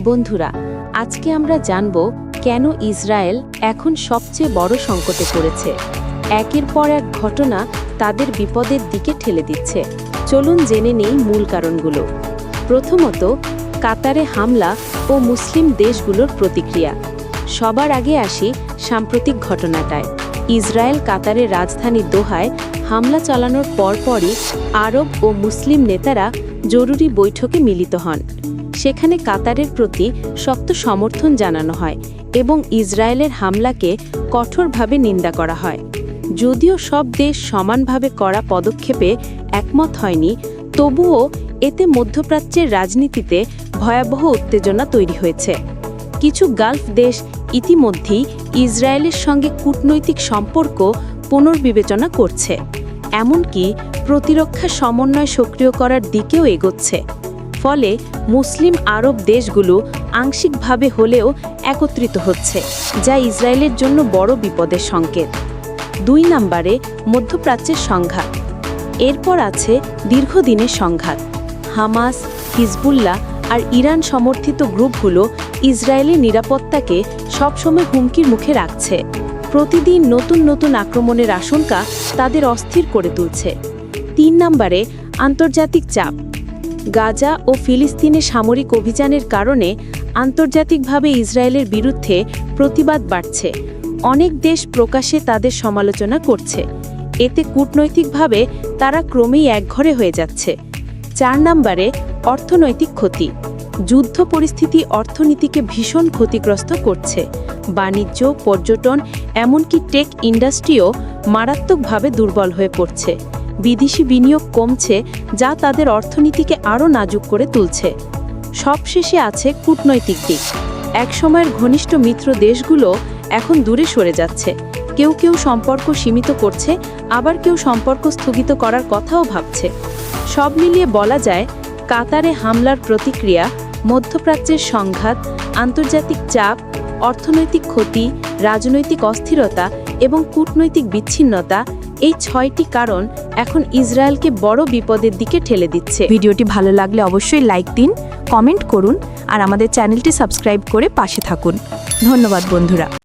বন্ধুরা, আজকে আমরা জানব কেন ইসরায়েল এখন সবচেয়ে বড় সংকটে পড়েছে। একের পর এক ঘটনা তাদের বিপদের দিকে ঠেলে দিচ্ছে। চলুন জেনে নেই মূল কারণগুলো। প্রথমত, কাতারে হামলা ও মুসলিম দেশগুলোর প্রতিক্রিয়া। সবার আগে আসি সাম্প্রতিক ঘটনাটায়। ইসরায়েল কাতারের রাজধানী দোহায় হামলা চালানোর পরপরই আরব ও মুসলিম নেতারা জরুরি বৈঠকে মিলিত হন। সেখানে কাতারের প্রতি শক্ত সমর্থন জানানো হয় এবং ইসরায়েলের হামলাকে কঠোরভাবে নিন্দা করা হয়। যদিও সব দেশ সমানভাবে করা পদক্ষেপে একমত হয়নি, তবুও এতে মধ্যপ্রাচ্যের রাজনীতিতে ভয়াবহ উত্তেজনা তৈরি হয়েছে। কিছু গালফ দেশ ইতিমধ্যেই ইসরায়েলের সঙ্গে কূটনৈতিক সম্পর্ক পুনর্বিবেচনা করছে, এমনকি প্রতিরক্ষা সমন্বয় সক্রিয় করার দিকেও এগোচ্ছে। ফলে মুসলিম আরব দেশগুলো আংশিকভাবে হলেও একত্রিত হচ্ছে, যা ইসরায়েলের জন্য বড় বিপদের সংকেত। দুই নম্বরে, মধ্যপ্রাচ্যের সংঘাত। এরপর আছে দীর্ঘদিনের সংঘাত। হামাস, হিজবুল্লাহ আর ইরান সমর্থিত গ্রুপগুলো ইসরায়েলের নিরাপত্তাকে সবসময় হুমকির মুখে রাখছে। প্রতিদিন নতুন নতুন আক্রমণের আশঙ্কা তাদের অস্থির করে তুলছে। তিন নম্বরে, আন্তর্জাতিক চাপ। গাজা ও ফিলিস্তিনে সামরিক অভিযানের কারণে আন্তর্জাতিকভাবে ইসরায়েলের বিরুদ্ধে প্রতিবাদ বাড়ছে। অনেক দেশ প্রকাশ্যে তাদের সমালোচনা করছে। এতে কূটনৈতিকভাবে তারা ক্রমেই একঘরে হয়ে যাচ্ছে। চার নম্বরে, অর্থনৈতিক ক্ষতি। যুদ্ধ পরিস্থিতি অর্থনীতিকে ভীষণ ক্ষতিগ্রস্ত করছে। বাণিজ্য, পর্যটন, এমনকি টেক ইন্ডাস্ট্রিও মারাত্মকভাবে দুর্বল হয়ে পড়ছে। বিদেশি বিনিয়োগ কমছে, যা তাদের অর্থনীতিকে আরও নাজুক করে তুলছে। সবশেষে আছে কূটনৈতিক দিক। একসময়ের ঘনিষ্ঠ মিত্র দেশগুলো এখন দূরে সরে যাচ্ছে। কেউ কেউ সম্পর্ক সীমিত করছে, আবার কেউ সম্পর্ক স্থগিত করার কথাও ভাবছে। সব মিলিয়ে বলা যায়, কাতারে হামলার প্রতিক্রিয়া, মধ্যপ্রাচ্যের সংঘাত, আন্তর্জাতিক চাপ, অর্থনৈতিক ক্ষতি, রাজনৈতিক অস্থিরতা এবং কূটনৈতিক বিচ্ছিন্নতা এই ছয়টি কারণ এখন ইসরায়েলকে বড় বিপদের দিকে ঠেলে দিচ্ছে। ভিডিওটি ভালো লাগলে অবশ্যই লাইক দিন, কমেন্ট করুন, আর আমাদের চ্যানেলটি সাবস্ক্রাইব করে পাশে থাকুন। ধন্যবাদ বন্ধুরা।